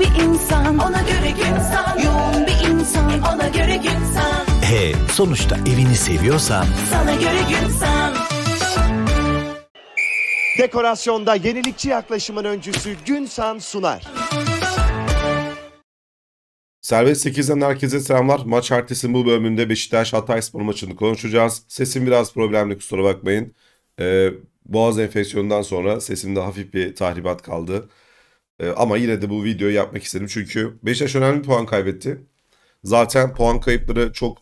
bir insan Ona göre gün san Yoğun bir insan Ona göre gün san E sonuçta evini seviyorsan Sana göre gün san Dekorasyonda yenilikçi yaklaşımın öncüsü Günsan sunar. Serbest 8'den herkese selamlar. Maç ertesi bu bölümünde Beşiktaş Hatayspor maçını konuşacağız. Sesim biraz problemli kusura bakmayın. Ee, boğaz enfeksiyonundan sonra sesimde hafif bir tahribat kaldı. Ee, ama yine de bu videoyu yapmak istedim çünkü Beşiktaş önemli puan kaybetti. Zaten puan kayıpları çok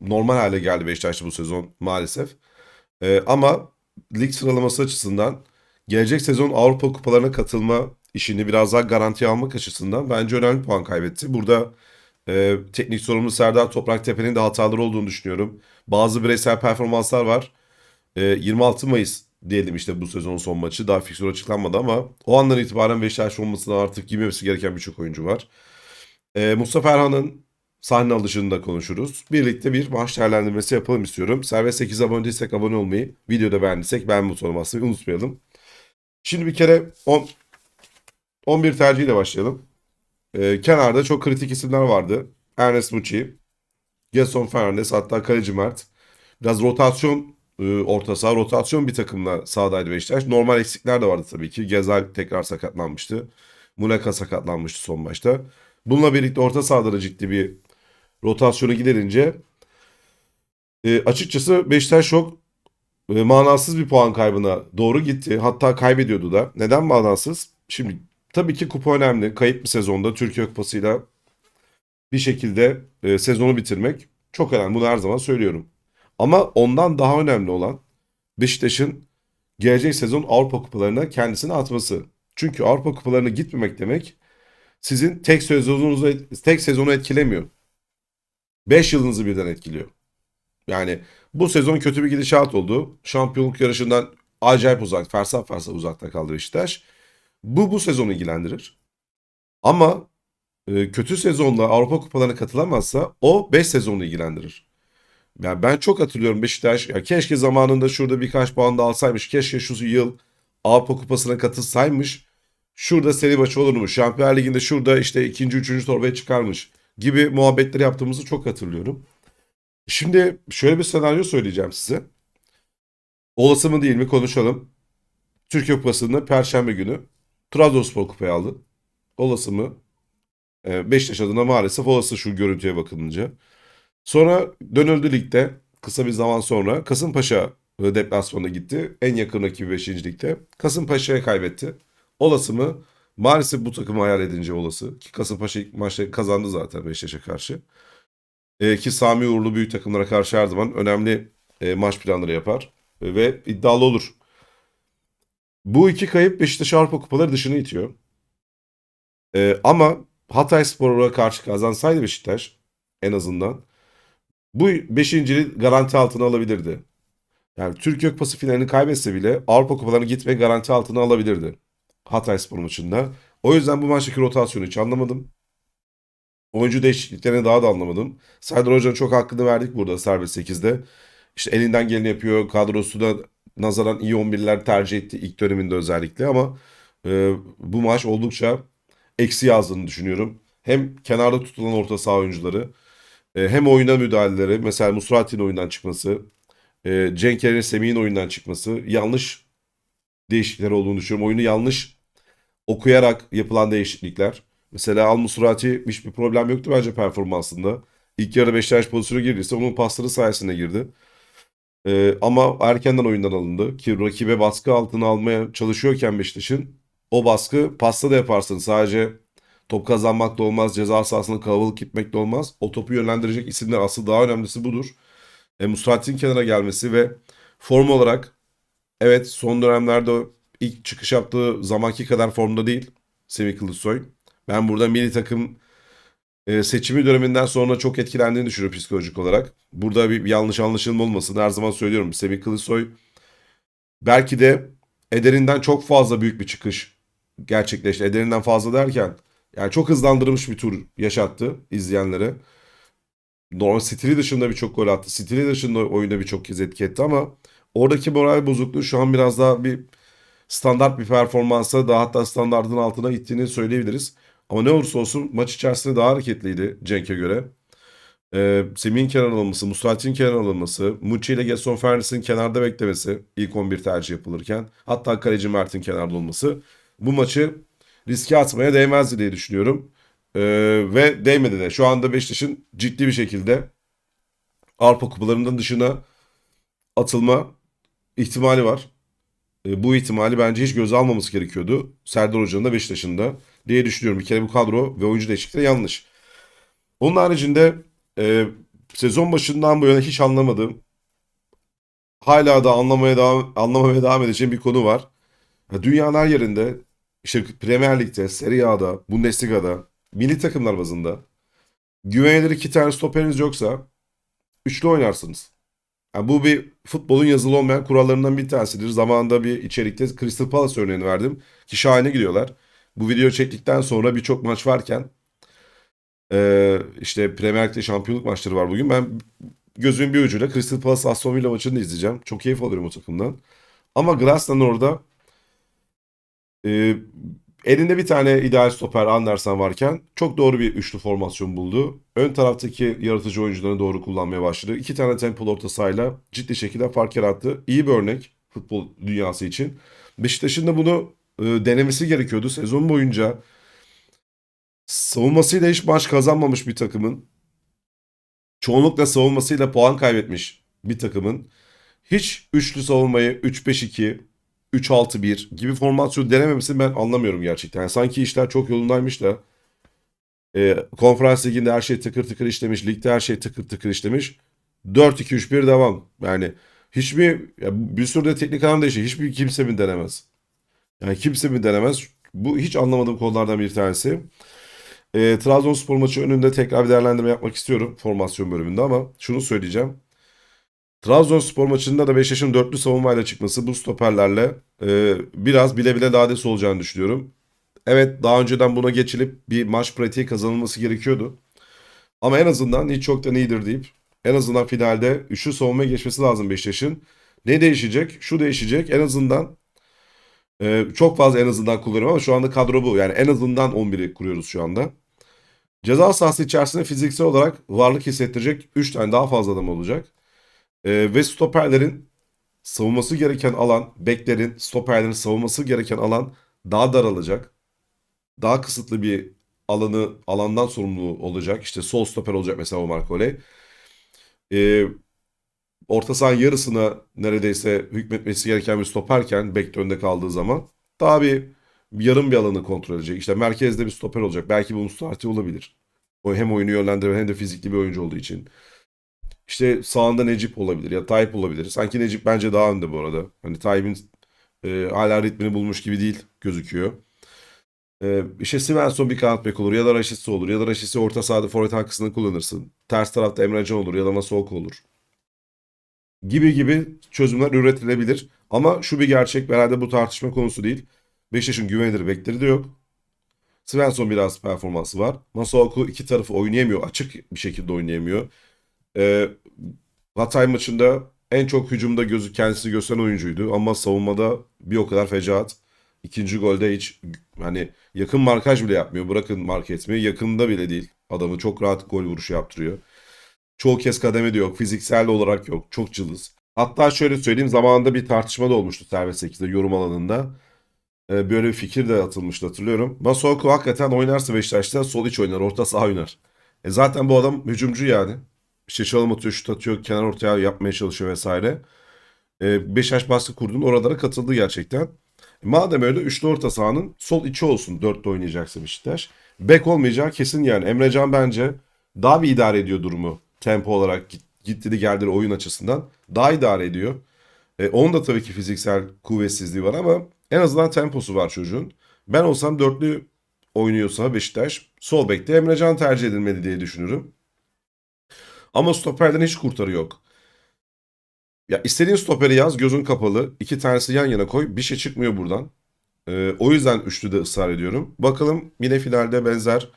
normal hale geldi Beşiktaş'ta bu sezon maalesef. Ee, ama lig sıralaması açısından gelecek sezon Avrupa kupalarına katılma işini biraz daha garantiye almak açısından bence önemli puan kaybetti. Burada e, teknik sorumlu Serdar Topraktepe'nin de hataları olduğunu düşünüyorum. Bazı bireysel performanslar var. E, 26 Mayıs diyelim işte bu sezonun son maçı. Daha fiksür açıklanmadı ama o andan itibaren Beşiktaş olmasına artık giymemesi gereken birçok oyuncu var. E, Mustafa Erhan'ın sahne alışını da konuşuruz. Birlikte bir maç değerlendirmesi yapalım istiyorum. Serbest 8 abone değilsek abone olmayı, videoda beğendiysek beğen butonuna basmayı unutmayalım. Şimdi bir kere 10 11 tercihiyle başlayalım. Ee, kenarda çok kritik isimler vardı. Ernest Muçi, Gerson Fernandes hatta kaleci Mert. Biraz rotasyon orta saha, rotasyon bir takımla sahadaydı Beşiktaş. Normal eksikler de vardı tabii ki. Gezal tekrar sakatlanmıştı. Muleka sakatlanmıştı son maçta. Bununla birlikte orta sahada da ciddi bir rotasyonu giderince e, açıkçası Beşiktaş çok e, manasız bir puan kaybına doğru gitti. Hatta kaybediyordu da. Neden manasız? Şimdi tabii ki kupa önemli. Kayıp bir sezonda Türkiye Kupası'yla bir şekilde e, sezonu bitirmek çok önemli. Bunu her zaman söylüyorum. Ama ondan daha önemli olan Beşiktaş'ın gelecek sezon Avrupa Kupalarına kendisini atması. Çünkü Avrupa Kupalarına gitmemek demek sizin tek sezonunuzu tek sezonu etkilemiyor. 5 yılınızı birden etkiliyor. Yani bu sezon kötü bir gidişat oldu. Şampiyonluk yarışından acayip uzak, fersah fersah uzakta kaldı Beşiktaş. Bu bu sezonu ilgilendirir. Ama e, kötü sezonla Avrupa Kupalarına katılamazsa o 5 sezonu ilgilendirir. Yani ben çok hatırlıyorum Beşiktaş ya keşke zamanında şurada birkaç puan da alsaymış. Keşke şu yıl Avrupa Kupası'na katılsaymış. Şurada seri maçı olurmuş. Şampiyonlar Ligi'nde şurada işte ikinci, üçüncü torbaya çıkarmış gibi muhabbetleri yaptığımızı çok hatırlıyorum. Şimdi şöyle bir senaryo söyleyeceğim size. Olası mı değil mi konuşalım. Türkiye Kupası'nda Perşembe günü Trabzonspor kupayı aldı. Olası mı? Ee, Beşiktaş adına maalesef olası şu görüntüye bakılınca. Sonra dönüldü ligde kısa bir zaman sonra Kasımpaşa e, deplasmanına gitti. En yakın rakibi 5. ligde. Kasımpaşa'ya kaybetti. Olası mı? Maalesef bu takımı hayal edince olası. Ki Kasımpaşa ilk maçta kazandı zaten Beşiktaş'a karşı. E, ki Sami Uğurlu büyük takımlara karşı her zaman önemli e, maç planları yapar. E, ve iddialı olur. Bu iki kayıp Beşiktaş Avrupa Kupaları dışına itiyor. E, ama Hatayspor'a karşı kazansaydı Beşiktaş en azından bu beşinciliği garanti altına alabilirdi. Yani Türkiye Kupası finalini kaybetse bile Avrupa Kupalarına gitme garanti altına alabilirdi. Hatayspor maçında. O yüzden bu maçtaki rotasyonu hiç anlamadım. Oyuncu değişikliklerini daha da anlamadım. Serdar Hoca'nın çok hakkını verdik burada serbest 8'de. İşte elinden geleni yapıyor. Kadrosu da nazaran iyi 11'ler tercih etti ilk döneminde özellikle ama e, bu maç oldukça eksi yazdığını düşünüyorum. Hem kenarda tutulan orta saha oyuncuları e, hem oyuna müdahaleleri mesela Musrati'nin oyundan çıkması e, Cenk Eren'in Semih'in oyundan çıkması yanlış değişiklikler olduğunu düşünüyorum. Oyunu yanlış okuyarak yapılan değişiklikler. Mesela Al Musrati hiçbir problem yoktu bence performansında. İlk yarıda Beşiktaş pozisyonu girdiyse onun pasları sayesinde girdi. Ee, ama erkenden oyundan alındı ki rakibe baskı altına almaya çalışıyorken Beşiktaş'ın o baskı pasta da yaparsın. Sadece top kazanmak da olmaz, ceza sahasında kalabalık gitmek de olmaz. O topu yönlendirecek isimler asıl daha önemlisi budur. E, Musrati'nin kenara gelmesi ve form olarak evet son dönemlerde ilk çıkış yaptığı zamanki kadar formda değil Semih Kılıçsoy. Ben burada milli takım e, seçimi döneminden sonra çok etkilendiğini düşünüyorum psikolojik olarak. Burada bir yanlış anlaşılma olmasın. Her zaman söylüyorum Semih Kılıçsoy belki de Eder'inden çok fazla büyük bir çıkış gerçekleşti. Eder'inden fazla derken yani çok hızlandırılmış bir tur yaşattı izleyenlere. Normal stili dışında birçok gol attı. Stili dışında oyunda birçok kez etki etti ama oradaki moral bozukluğu şu an biraz daha bir standart bir performansa daha hatta standartın altına ittiğini söyleyebiliriz. Ama ne olursa olsun maç içerisinde daha hareketliydi Cenk'e göre. Ee, Semih'in kenar alınması, Musrat'in kenar alınması, Muçi ile Gerson Fernandes'in kenarda beklemesi ilk 11 tercih yapılırken hatta kaleci Mert'in kenarda olması bu maçı riske atmaya değmezdi diye düşünüyorum. Ee, ve değmedi de. Şu anda Beşiktaş'ın ciddi bir şekilde Avrupa kupalarının dışına atılma ihtimali var. E, bu ihtimali bence hiç göze almaması gerekiyordu. Serdar Hoca'nın da Beşiktaş'ın da diye düşünüyorum. Bir kere bu kadro ve oyuncu değişiklikleri yanlış. Onun haricinde e, sezon başından bu yana hiç anlamadığım hala da anlamaya devam, anlamaya devam edeceğim bir konu var. Ya Dünyanın her yerinde işte Premier Lig'de, Serie A'da, Bundesliga'da, milli takımlar bazında güvenilir iki tane stoperiniz yoksa üçlü oynarsınız. Yani bu bir futbolun yazılı olmayan kurallarından bir tanesidir. Zamanında bir içerikte Crystal Palace örneğini verdim. Ki şahane gidiyorlar. Bu video çektikten sonra birçok maç varken eee, işte Premier Lig'de şampiyonluk maçları var bugün. Ben gözümün bir ucuyla Crystal Palace Aston Villa maçını izleyeceğim. Çok keyif alıyorum o takımdan. Ama Glass'tan orada eee, elinde bir tane ideal stoper Andersen varken çok doğru bir üçlü formasyon buldu. Ön taraftaki yaratıcı oyuncularını doğru kullanmaya başladı. İki tane tempolu orta sahayla ciddi şekilde fark yarattı. İyi bir örnek futbol dünyası için. Beşiktaş'ın da bunu e, denemesi gerekiyordu. Sezon boyunca savunmasıyla hiç maç kazanmamış bir takımın çoğunlukla savunmasıyla puan kaybetmiş bir takımın hiç üçlü savunmayı 3-5-2, 3-6-1 gibi formasyon denememesini ben anlamıyorum gerçekten. Yani sanki işler çok yolundaymış da e, konferans liginde her şey tıkır tıkır işlemiş, ligde her şey tıkır tıkır işlemiş. 4-2-3-1 devam. Yani hiçbir ya bir sürü de teknik adam değişiyor. Hiçbir kimse mi denemez? Yani kimse mi denemez? Bu hiç anlamadığım konulardan bir tanesi. E, Trabzonspor maçı önünde tekrar bir değerlendirme yapmak istiyorum formasyon bölümünde ama şunu söyleyeceğim. Trabzonspor maçında da Beşiktaş'ın dörtlü savunmayla çıkması bu stoperlerle e, biraz bile bile lades olacağını düşünüyorum. Evet daha önceden buna geçilip bir maç pratiği kazanılması gerekiyordu. Ama en azından hiç çoktan iyidir deyip en azından finalde üçlü savunmaya geçmesi lazım Beşiktaş'ın. Ne değişecek? Şu değişecek. En azından e, çok fazla en azından kullanıyorum ama şu anda kadro bu. Yani en azından 11'i kuruyoruz şu anda. Ceza sahası içerisinde fiziksel olarak varlık hissettirecek 3 tane daha fazla adam olacak. Ee, ve stoperlerin savunması gereken alan, beklerin, stoperlerin savunması gereken alan daha daralacak. Daha kısıtlı bir alanı alandan sorumlu olacak. İşte sol stoper olacak mesela Omar Kole. Ee, orta sahanın yarısına neredeyse hükmetmesi gereken bir stoperken bekte önde kaldığı zaman daha bir yarım bir alanı kontrol edecek. İşte merkezde bir stoper olacak. Belki bu Mustarti olabilir. O hem oyunu yönlendiren hem de fizikli bir oyuncu olduğu için. İşte sağında Necip olabilir ya Tayyip olabilir. Sanki Necip bence daha önde bu arada. Hani Tayyip'in e, hala ritmini bulmuş gibi değil gözüküyor. E, işte Svensson bir kanat bek olur ya da Raşitsi olur ya da Raşitsi orta sahada forvet arkasında kullanırsın. Ters tarafta Emre Can olur ya da Masuoka olur. Gibi gibi çözümler üretilebilir. Ama şu bir gerçek herhalde bu tartışma konusu değil. Beşiktaş'ın güvenilir bekleri de yok. Svensson biraz performansı var. Masuoka iki tarafı oynayamıyor. Açık bir şekilde oynayamıyor. Ee, Hatay maçında en çok hücumda gözü kendisini gösteren oyuncuydu ama savunmada bir o kadar fecaat. İkinci golde hiç hani yakın markaj bile yapmıyor. Bırakın mark etmeyi yakında bile değil. Adamı çok rahat gol vuruşu yaptırıyor. Çoğu kez kademe de yok. Fiziksel olarak yok. Çok cılız. Hatta şöyle söyleyeyim zamanında bir tartışma da olmuştu Serbest 8'de yorum alanında. Ee, böyle bir fikir de atılmıştı hatırlıyorum. Masuoka hakikaten oynarsa Beşiktaş'ta sol iç oynar, orta saha oynar. E zaten bu adam hücumcu yani. İşte çalım atıyor, şut atıyor, kenar ortaya yapmaya çalışıyor vesaire. E, Beşiktaş baskı kurduğun oralara katıldı gerçekten. Madem öyle üçlü orta sahanın sol içi olsun dörtte oynayacaksa Beşiktaş. Bek olmayacağı kesin yani. Emrecan bence daha bir idare ediyor durumu. Tempo olarak git, gitti de geldi oyun açısından. Daha idare ediyor. E, onun da tabii ki fiziksel kuvvetsizliği var ama en azından temposu var çocuğun. Ben olsam dörtlü oynuyorsa Beşiktaş sol bekte Emrecan tercih edilmeli diye düşünürüm. Ama stoperden hiç kurtarı yok. Ya istediğin stoperi yaz gözün kapalı. iki tanesi yan yana koy. Bir şey çıkmıyor buradan. Ee, o yüzden üçlüde ısrar ediyorum. Bakalım yine finalde benzer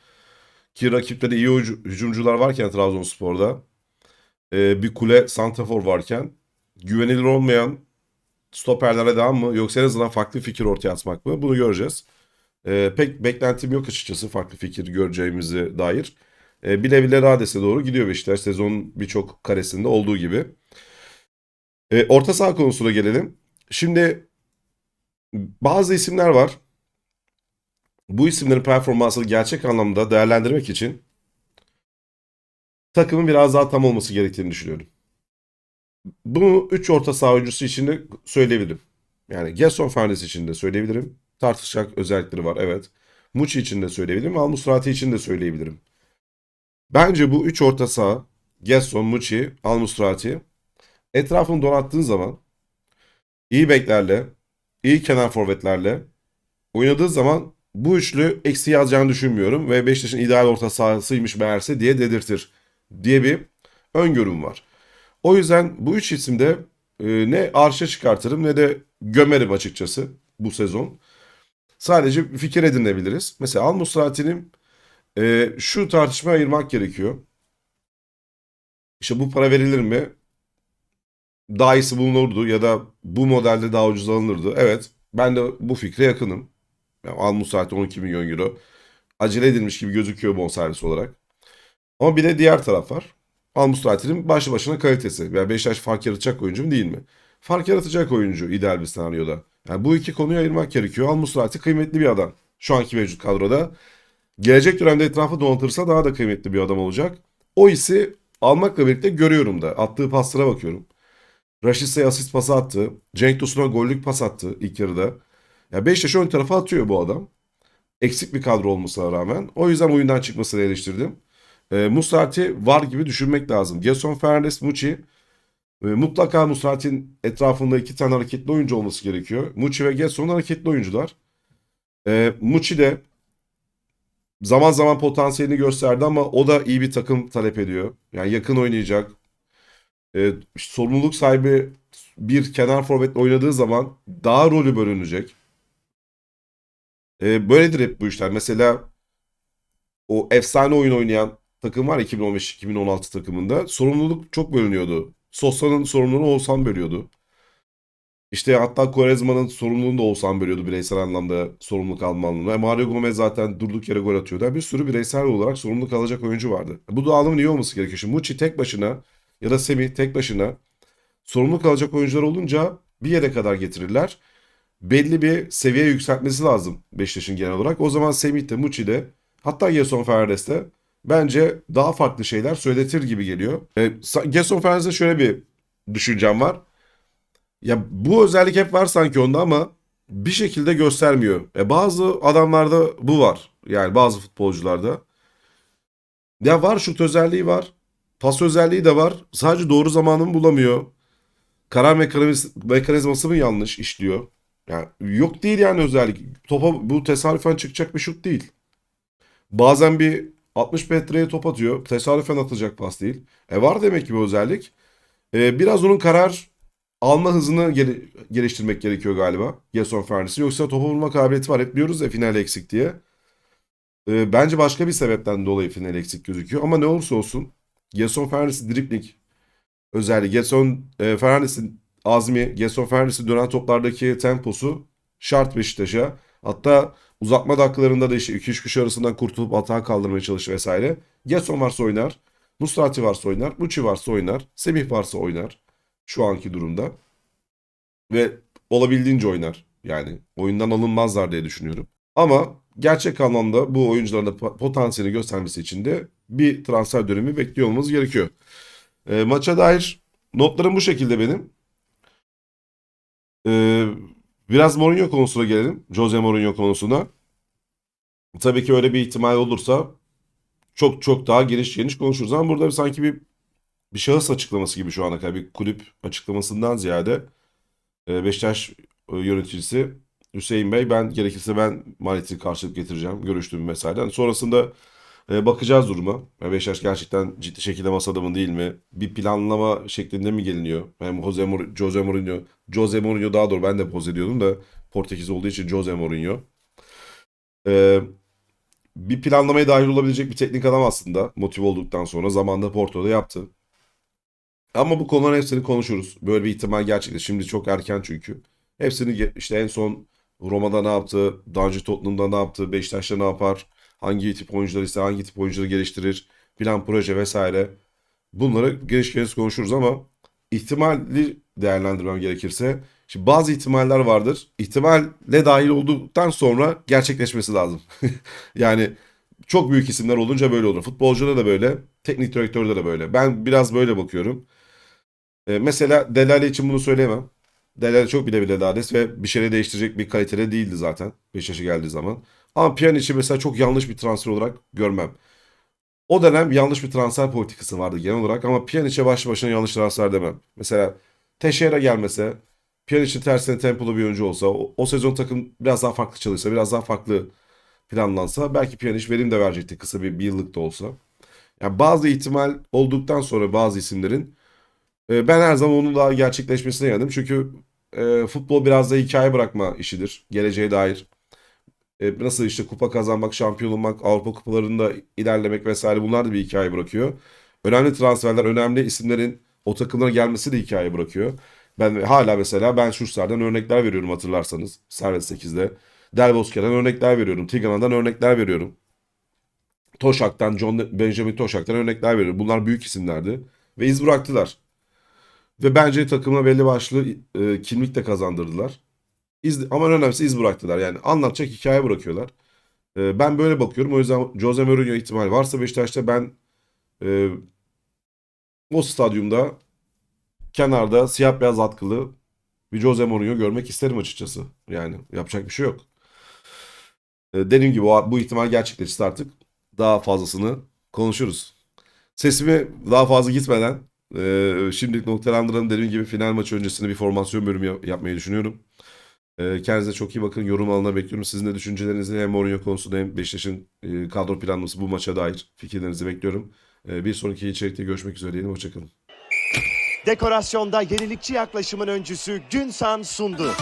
ki rakipte de iyi hücu- hücumcular varken Trabzonspor'da e, bir kule santrafor varken güvenilir olmayan stoperlere devam mı yoksa en azından farklı fikir ortaya atmak mı bunu göreceğiz. Ee, pek beklentim yok açıkçası farklı fikir göreceğimize dair. Ee, bile bile Rades'e doğru gidiyor Beşiktaş sezonun birçok karesinde olduğu gibi. Ee, orta saha konusuna gelelim. Şimdi bazı isimler var. Bu isimlerin performansını gerçek anlamda değerlendirmek için takımın biraz daha tam olması gerektiğini düşünüyorum. Bunu 3 orta saha oyuncusu için de söyleyebilirim. Yani Gerson Fernandes için de söyleyebilirim. Tartışacak özellikleri var evet. Muçi için de söyleyebilirim. Almusrati için de söyleyebilirim. Bence bu 3 orta saha Gerson, Muçi, Almusrati etrafını donattığın zaman iyi beklerle, iyi kenar forvetlerle oynadığı zaman bu üçlü eksi yazacağını düşünmüyorum ve Beşiktaş'ın ideal orta sahasıymış meğerse diye dedirtir diye bir öngörüm var. O yüzden bu üç isimde e, ne arşa çıkartırım ne de gömerim açıkçası bu sezon. Sadece fikir edinebiliriz. Mesela Al Musrati'nin e, şu tartışmaya ayırmak gerekiyor. İşte bu para verilir mi? Daha iyisi bulunurdu ya da bu modelde daha ucuz alınırdı. Evet ben de bu fikre yakınım. Yani Al Musrati 12 milyon euro. Acele edilmiş gibi gözüküyor bonservis olarak. Ama bir de diğer taraf var. Al Musrati'nin başlı başına kalitesi. Yani Beşiktaş fark yaratacak oyuncu mu değil mi? Fark yaratacak oyuncu ideal bir senaryoda. Yani bu iki konuyu ayırmak gerekiyor. Al Musrati kıymetli bir adam. Şu anki mevcut kadroda. Gelecek dönemde etrafı donatırsa daha da kıymetli bir adam olacak. O hissi almakla birlikte görüyorum da. Attığı paslara bakıyorum. Raşit'e asist pası attı. Cenk Tosun'a gollük pas attı ilk yarıda. Ya Beşiktaş ön tarafa atıyor bu adam. Eksik bir kadro olmasına rağmen. O yüzden oyundan çıkmasını eleştirdim. E, Musrati var gibi düşünmek lazım. Gerson Fernandes, Muçi. E, mutlaka Musrati'nin etrafında iki tane hareketli oyuncu olması gerekiyor. Muçi ve Gerson hareketli oyuncular. E, Muçi de zaman zaman potansiyelini gösterdi ama o da iyi bir takım talep ediyor. Yani yakın oynayacak. E, sorumluluk sahibi bir kenar forvet oynadığı zaman daha rolü bölünecek. E, böyledir hep bu işler. Mesela o efsane oyun oynayan takım var ya 2015-2016 takımında sorumluluk çok bölünüyordu. Sosa'nın sorumluluğunu Oğuzhan bölüyordu. İşte hatta Quaresma'nın sorumluluğunu da Oğuzhan bölüyordu bireysel anlamda sorumluluk alma anlamında. E, Mario Gomez zaten durduk yere gol atıyordu. Yani bir sürü bireysel olarak sorumluluk alacak oyuncu vardı. Bu dağılımın iyi olması gerekiyor. Şimdi Muçi tek başına ya da Semih tek başına sorumluluk alacak oyuncular olunca bir yere kadar getirirler. Belli bir seviye yükseltmesi lazım Beşiktaş'ın genel olarak. O zaman Semih de Muçi de hatta Gerson Fernandes de bence daha farklı şeyler söyletir gibi geliyor. E, Gerson Fernandes'e şöyle bir düşüncem var. Ya bu özellik hep var sanki onda ama bir şekilde göstermiyor. E, bazı adamlarda bu var. Yani bazı futbolcularda. Ya var şut özelliği var. Pas özelliği de var. Sadece doğru zamanını bulamıyor. Karar mekaniz mekanizması mı yanlış işliyor? Yani yok değil yani özellik. Topa bu tesadüfen çıkacak bir şut değil. Bazen bir 60 metreye top atıyor. Tesadüfen atılacak pas değil. E var demek ki bu özellik. E, biraz onun karar alma hızını gel- geliştirmek gerekiyor galiba. Gerson Fernandes'in. Yoksa topa vurma kabiliyeti var. Hep diyoruz ya final eksik diye. E, bence başka bir sebepten dolayı final eksik gözüküyor. Ama ne olursa olsun Gerson Fernandes'in dribling özelliği, Gerson e, Fernandes'in azmi, Gerson Fernandes'in dönen toplardaki temposu şart Beşiktaş'a. Hatta uzatma dakikalarında da işte 2-3 kişi arasından kurtulup atağa kaldırmaya çalışır vesaire. Gerson varsa oynar. Musrati varsa oynar. Muçi varsa oynar. Semih varsa oynar. Şu anki durumda. Ve olabildiğince oynar. Yani oyundan alınmazlar diye düşünüyorum. Ama gerçek anlamda bu oyuncuların da po- potansiyeli göstermesi için de bir transfer dönemi bekliyor olmamız gerekiyor. E, maça dair notlarım bu şekilde benim. E, biraz Mourinho konusuna gelelim. Jose Mourinho konusuna. Tabii ki öyle bir ihtimal olursa çok çok daha geniş geniş konuşuruz. Ama burada sanki bir bir şahıs açıklaması gibi şu ana kadar bir kulüp açıklamasından ziyade e, Beşiktaş e, yöneticisi Hüseyin Bey ben gerekirse ben maliyeti karşılık getireceğim. Görüştüğüm vesaire. Yani sonrasında e, bakacağız duruma. Yani Beşiktaş gerçekten ciddi şekilde masada mı değil mi? Bir planlama şeklinde mi geliniyor? Hem Jose, Mourinho, Jose Mourinho, Jose Mourinho daha doğru ben de poz ediyordum da Portekiz olduğu için Jose Mourinho. E, bir planlamaya dahil olabilecek bir teknik adam aslında motive olduktan sonra zamanda Porto'da yaptı. Ama bu konuların hepsini konuşuruz. Böyle bir ihtimal gerçekten. Şimdi çok erken çünkü. Hepsini işte en son Roma'da ne yaptı, daha önce Tottenham'da ne yaptı, Beşiktaş'ta ne yapar, hangi tip oyuncuları ise hangi tip oyuncuları geliştirir, plan proje vesaire. Bunları geniş geniş konuşuruz ama ihtimali değerlendirmem gerekirse şimdi bazı ihtimaller vardır. İhtimalle dahil olduktan sonra gerçekleşmesi lazım. yani çok büyük isimler olunca böyle olur. Futbolcuda da böyle, teknik direktörde de böyle. Ben biraz böyle bakıyorum. Ee, mesela Delali için bunu söyleyemem. Delali çok bile bile lades ve bir şeyleri değiştirecek bir kalitede değildi zaten Beşiktaş'a geldiği zaman. Ama Pjanic'i mesela çok yanlış bir transfer olarak görmem. O dönem yanlış bir transfer politikası vardı genel olarak ama Pjanic'e başlı başına yanlış transfer demem. Mesela Teixeira gelmese, Pjanic'in tersine tempolu bir oyuncu olsa, o, o sezon takım biraz daha farklı çalışsa, biraz daha farklı planlansa belki Pjanic verim de verecekti kısa bir, bir yıllık da olsa. Yani bazı ihtimal olduktan sonra bazı isimlerin e, ben her zaman onun daha gerçekleşmesine yandım. Çünkü e, futbol biraz da hikaye bırakma işidir. Geleceğe dair. E, nasıl işte kupa kazanmak, şampiyon olmak, Avrupa kupalarında ilerlemek vesaire bunlar da bir hikaye bırakıyor. Önemli transferler, önemli isimlerin o takımlara gelmesi de hikaye bırakıyor. Ben hala mesela Ben Schuster'den örnekler veriyorum hatırlarsanız. Servet 8'de. Del Bosque'den örnekler veriyorum. Tigana'dan örnekler veriyorum. Toşak'tan, John Benjamin Toşak'tan örnekler veriyorum. Bunlar büyük isimlerdi. Ve iz bıraktılar. Ve bence takımına belli başlı e, kimlik de kazandırdılar. İz, ama önemlisi iz bıraktılar. Yani anlatacak hikaye bırakıyorlar. E, ben böyle bakıyorum. O yüzden Jose Mourinho ihtimal varsa Beşiktaş'ta ben e, o stadyumda kenarda siyah beyaz atkılı bir Jose Mourinho görmek isterim açıkçası. Yani yapacak bir şey yok. E, dediğim gibi bu ihtimal gerçekleşti artık. Daha fazlasını konuşuruz. Sesimi daha fazla gitmeden e, şimdilik noktalandıralım. Dediğim gibi final maçı öncesinde bir formasyon bölümü yap- yapmayı düşünüyorum. E, kendinize çok iyi bakın. Yorum alanına bekliyorum. Sizin de düşüncelerinizi hem Mourinho konusunda hem Beşiktaş'ın e, kadro planlaması bu maça dair fikirlerinizi bekliyorum. E, bir sonraki içerikte görüşmek üzere diyelim. Hoşçakalın. Dekorasyonda yenilikçi yaklaşımın öncüsü Günsan sundu.